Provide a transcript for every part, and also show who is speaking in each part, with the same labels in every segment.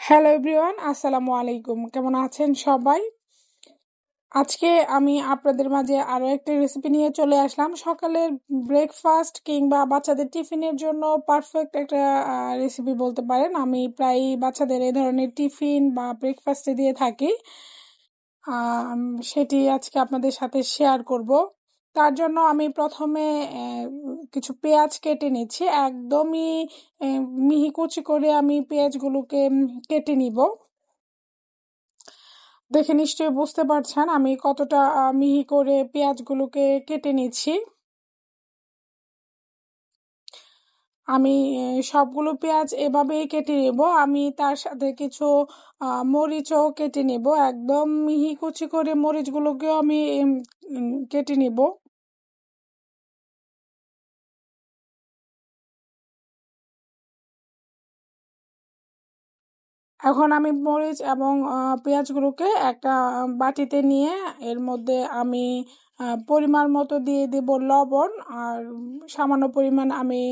Speaker 1: Hello everyone আসসালামু আলাইকুম কেমন আছেন সবাই? আজকে আমি আপনাদের মাঝে আরও একটা রেসিপি নিয়ে চলে আসলাম। সকালের ব্রেকফাস্ট কিংবা বাচ্চাদের টিফিনের জন্য পারফেক্ট একটা রেসিপি বলতে পারেন। আমি প্রায় বাচ্চাদের এই ধরনের টিফিন বা ব্রেকফাস্টে দিয়ে থাকি। সেটি আজকে আপনাদের সাথে শেয়ার করব। তার জন্য আমি প্রথমে কিছু পেঁয়াজ কেটে নিচ্ছি। একদমই মিহি কুচি করে আমি পেঁয়াজগুলোকে কেটে নিব। দেখে নিশ্চয়ই বুঝতে পারছেন আমি কতটা মিহি করে পেঁয়াজগুলোকে কেটে নিচ্ছি। আমি সবগুলো পেঁয়াজ এভাবেই কেটে নেব। আমি তার সাথে কিছু মরিচও কেটে নেব। একদম মিহি কুচি করে মরিচগুলোকেও আমি কেটে নিব। এখন আমি মরিচ এবং পেঁয়াজগুলোকে একটা বাটিতে নিয়ে এর মধ্যে আমি পরিমাণ মতো দিয়ে দেব লবণ আর সামান্য পরিমাণ আমি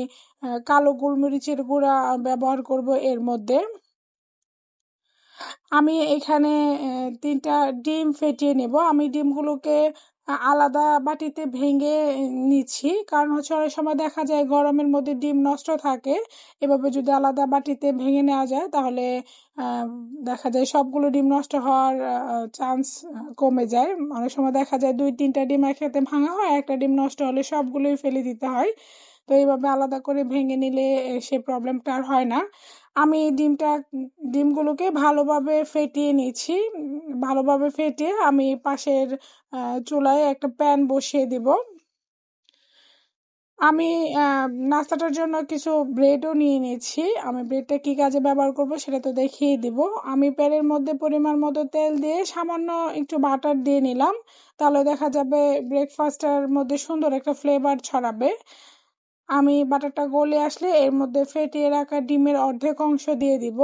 Speaker 1: কালো গোলমরিচের গুঁড়া ব্যবহার করব এর মধ্যে। আমি এখানে তিনটা ডিম ফেটিয়ে নেব। আমি ডিমগুলোকে আলাদা বাটিতে ভেঙে নিচ্ছি। কারণ হচ্ছে অনেক সময় দেখা যায় গরমের মধ্যে ডিম নষ্ট থাকে। এভাবে যদি আলাদা বাটিতে ভেঙে নেওয়া যায়, তাহলে দেখা যায় সবগুলো ডিম নষ্ট হওয়ার চান্স কমে যায়। অনেক সময় দেখা যায় দুই তিনটা ডিম একসাথে ভাঙা হয়, একটা ডিম নষ্ট হলে সবগুলোই ফেলে দিতে হয়। তো এইভাবে আলাদা করে ভেঙে নিলে সে প্রবলেমটা আর হয় না। আমি ডিমটা, ডিমগুলোকে ভালোভাবে ফেটিয়ে নিচ্ছি। ভালোভাবে ফেটিয়ে আমি পাশের চুলায় একটা প্যান বসিয়ে দিব। আমি নাস্তাটার জন্য কিছু ব্রেডও নিয়ে নিয়েছি আমি ব্রেডটা কি কাজে ব্যবহার করব সেটা তো দেখিয়ে দিব। আমি প্যানের মধ্যে পরিমাণ মতো তেল দিয়ে সামান্য একটু বাটার দিয়ে নিলাম। তাহলে দেখা যাবে ব্রেকফাস্টের মধ্যে সুন্দর একটা ফ্লেভার ছড়াবে। আমি বাটারটা গলে আসলে এর মধ্যে ফেটিয়ে রাখা ডিমের অর্ধেক অংশ দিয়ে দিব।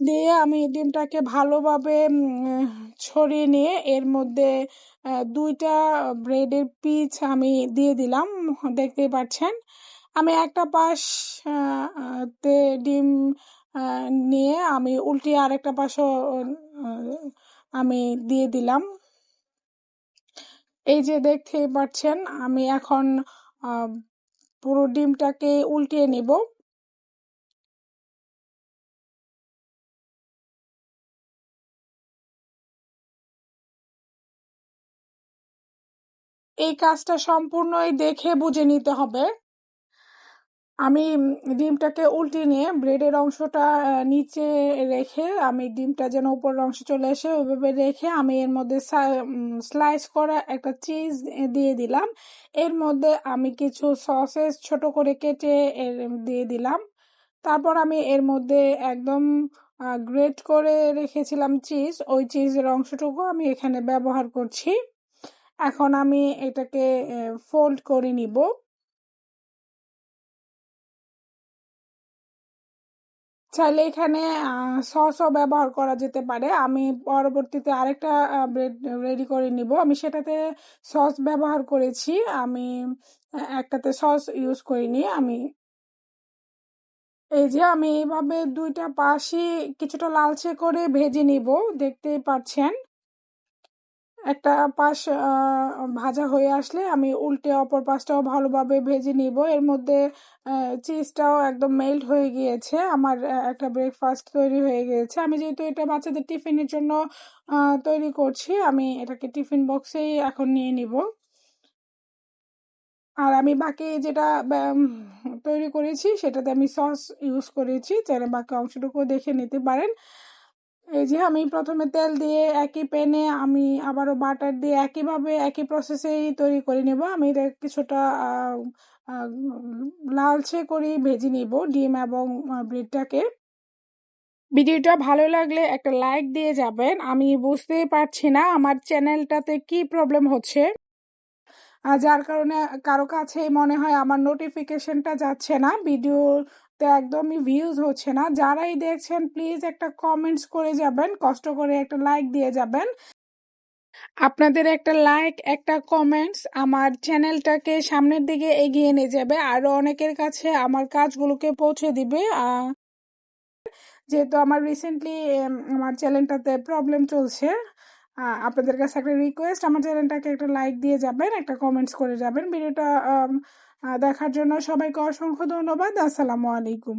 Speaker 1: দিয়ে আমি ডিমটাকে ভালোভাবে ছড়িয়ে নিয়ে এর মধ্যে দুইটা ব্রেডের পিচ আমি দিয়ে দিলাম, দেখতেই পাচ্ছেন। আমি একটা পাশ তে ডিম নিয়ে আমি উল্টিয়ে আরেকটা পাশও আমি দিয়ে দিলাম। এই যে দেখতেই পাচ্ছেন, আমি এখন পুরো ডিমটাকে উল্টিয়ে নিব। এই কাজটা সম্পূর্ণই দেখে বুঝে নিতে হবে। আমি ডিমটাকে উল্টে নিয়ে ব্রেডের অংশটা নিচে রেখে আমি ডিমটা যেন উপরের অংশ চলে আসে ওইভাবে রেখে আমি এর মধ্যে স্লাইস করা একটা চিজ দিয়ে দিলাম। এর মধ্যে আমি কিছু সসেস ছোট করে কেটে এর দিয়ে দিলাম। তারপর আমি এর মধ্যে একদম গ্রেট করে রেখেছিলাম চিজ ওই চিজের অংশটুকু আমি এখানে ব্যবহার করছি। এখন আমি এটাকে ফোল্ড করে নিব। চাইলে এখানে সসও ব্যবহার করা যেতে পারে। আমি পরবর্তীতে আরেকটা ব্রেড রেডি করে নিব। আমি সেটাতে সস ব্যবহার করেছি। আমি একটাতে সস ইউজ করিনি। আমি এই যে আমি এইভাবে দুইটা পাশে কিছুটা লালচে করে ভেজে নিব। দেখতেই পাচ্ছেন একটা পাশ ভাজা হয়ে আসলে আমি উল্টে অপর পাশটাও ভালোভাবে ভেজে নিব। এর মধ্যে চিজটাও একদম মেল্ট হয়ে গিয়েছে। আমার একটা ব্রেকফাস্ট তৈরি হয়ে গিয়েছে। আমি যেহেতু এটা বাচ্চাদের টিফিনের জন্য তৈরি করছি, আমি এটাকে টিফিন বক্সেই এখন নিয়ে নিব। আর আমি বাকি যেটা তৈরি করেছি, সেটাতে আমি সস ইউজ করেছি। চাইলে বাকি অংশটুকু দেখে নিতে পারেন। এই যে আমি প্রথমে তেল দিয়ে একই প্যানে আমি আবারও বাটার দিয়ে একইভাবে একই প্রসেসেই তৈরি করে নেব। আমি এটা কিছুটা লালচে করে ভেজে নিব ডিম এবং ব্রেডটাকে ভিডিওটা ভালো লাগলে একটা লাইক দিয়ে যাবেন। আমি বুঝতেই পারছি না আমার চ্যানেলটাতে কি প্রবলেম হচ্ছে। যার কারণে, কারও কাছে মনে হয় আমার নোটিফিকেশনটা যাচ্ছে না। ভিডিও তো একদমই ভিউজ হচ্ছে না। যারাই দেখছেন প্লিজ একটা কমেন্টস করে যাবেন, কষ্ট করে একটা লাইক দিয়ে যাবেন। আপনাদের একটা লাইক একটা কমেন্টস আমার চ্যানেলটাকে সামনের দিকে এগিয়ে নিয়ে যাবে। আরও অনেকের কাছে আমার কাজগুলোকে পৌঁছে দিবে। যেহেতু আমার রিসেন্টলি আমার চ্যানেলটাতে প্রবলেম চলছে আপনাদের কাছে একটা রিকোয়েস্ট আমার চ্যানেলটাকে একটা লাইক দিয়ে যাবেন, একটা কমেন্টস করে যাবেন। ভিডিওটা দেখার জন্য সবাইকে অসংখ্য ধন্যবাদ। আসসালামু আলাইকুম।